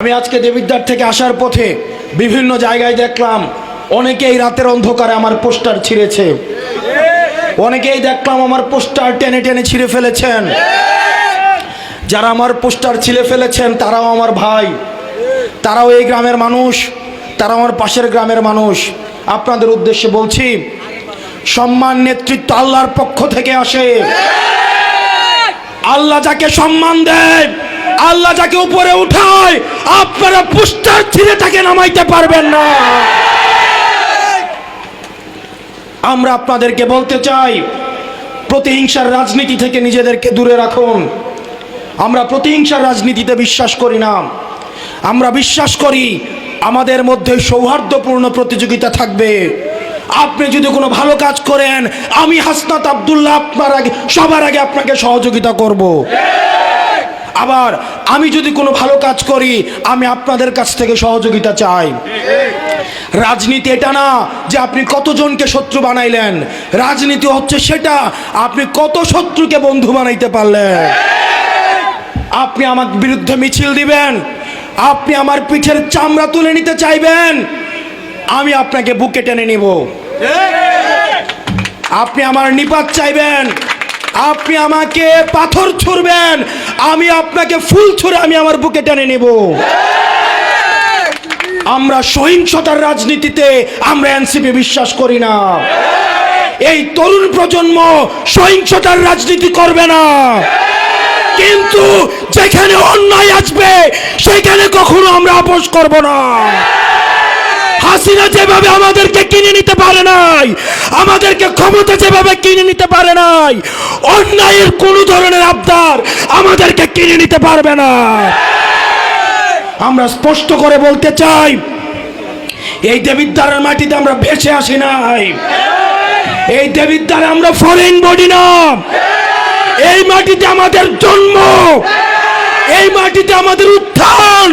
আমি আজকে দেবিদ্বার থেকে আসার পথে বিভিন্ন জায়গায় দেখলাম, অনেকেই রাতের অন্ধকারে আমার পোস্টার ছিঁড়েছে। অনেকেই দেখলাম আমার পোস্টার টেনে টেনে ছিঁড়ে ফেলেছেন। যারা আমার পোস্টার ছিঁড়ে ফেলেছেন, তারাও আমার ভাই। তারাও এই গ্রামের মানুষ তারা আমার পাশের গ্রামের মানুষ। আপনাদের উদ্দেশ্যে বলছি, সম্মান নেতৃত্ব আল্লাহর পক্ষ থেকে আসে। আল্লাহ যাকে সম্মান দেয় আল্লাহ যাকে উপরে উঠায়, আপনারা পুস্টার ছিঁড়ে তাকে নামাইতে পারবেন না। আমরা আপনাদেরকে বলতে চাই, প্রতিহিংসার রাজনীতি থেকে নিজেদেরকে দূরে রাখুন। আমরা প্রতিহিংসার রাজনীতিতে বিশ্বাস করি না। আমরা বিশ্বাস করি আমাদের মধ্যে সৌহার্দ্যপূর্ণ প্রতিযোগিতা থাকবে। আপনি যদি কোনো ভালো কাজ করেন, আমি হাসনাত আবদুল্লাহ আপনার আগে সবার আগে আপনাকে সহযোগিতা করব। আবার আমি যদি কোনো ভালো কাজ করি, আমি আপনাদের কাছ থেকে সহযোগিতা চাই। রাজনীতি এটা না যে আপনি কতজনকে শত্রু বানাইলেন। রাজনীতি হচ্ছে সেটা, আপনি কত শত্রুকে বন্ধু বানাইতে পারলেন। আপনি আমার বিরুদ্ধে মিছিল দিবেন, আপনি আমার পিঠের চামড়া তুলে নিতে চাইবেন, আমি আপনাকে বুকে টেনে নিব। আপনি আমার নিপাত চাইবেন, আপনি আমাকে পাথর ছুড়বেন আমি আপনাকে ফুল ছুঁড়ে আমি আমার বুকে টেনে নেব। আমরা সহিংসতার রাজনীতিতে আমরা এনসিপি বিশ্বাস করি না। এই তরুণ প্রজন্ম সহিংসতার রাজনীতি করবে না। কিন্তু যেখানে অন্যায় আসবে, সেখানে কখনো আমরা আপোষ করব না। হাসিনা যেভাবে আমাদেরকে কিনে নিতে পারে নাই, আমাদেরকে ক্ষমতা যেভাবে কিনে নিতে পারে নাই, অন্যায়ের কোন ধরনের আবদার আমাদেরকে কিনে নিতে পারবে না। আমরা স্পষ্ট করে বলতে চাই, এই দেবিদ্বারের মাটিতে আমরা ভেসে আসি নাই। এই দেবিদ্বারে আমরা ফরেন বডি না। এই মাটিতে আমাদের জন্ম। এই মাটিতে আমাদের উত্থান।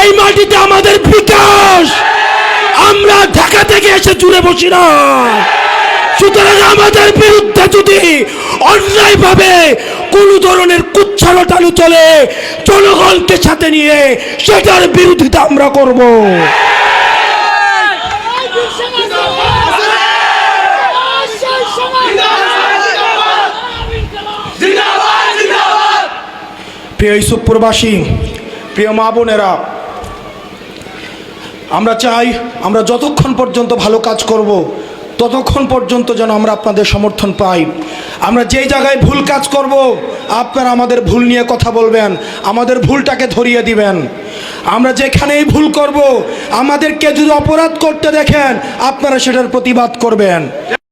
এই মাটিতে আমাদের বিকাশ। আমরা ঢাকা থেকে এসে জুড়ে বসি না। সুতরাং আমাদের বিরুদ্ধে যদি অন্যায় ভাবে কোন ধরনের কুচ্ছালটালু চলে, জনগণকে সাথে নিয়ে সেটার বিরোধিতা আমরা করব। প্রিয় ইসুপুরবাসী প্রিয় মা বোনেরা আমরা চাই আমরা যতক্ষণ পর্যন্ত ভালো কাজ করব, ততক্ষণ পর্যন্ত যেন আমরা আপনাদের সমর্থন পাই। আমরা যেই জায়গায় ভুল কাজ করব, আপনারা আমাদের ভুল নিয়ে কথা বলবেন, আমাদের ভুলটাকে ধরিয়ে দিবেন। আমরা যেখানেই ভুল করব, আমাদেরকে যদি অপরাধ করতে দেখেন, আপনারা সেটার প্রতিবাদ করবেন।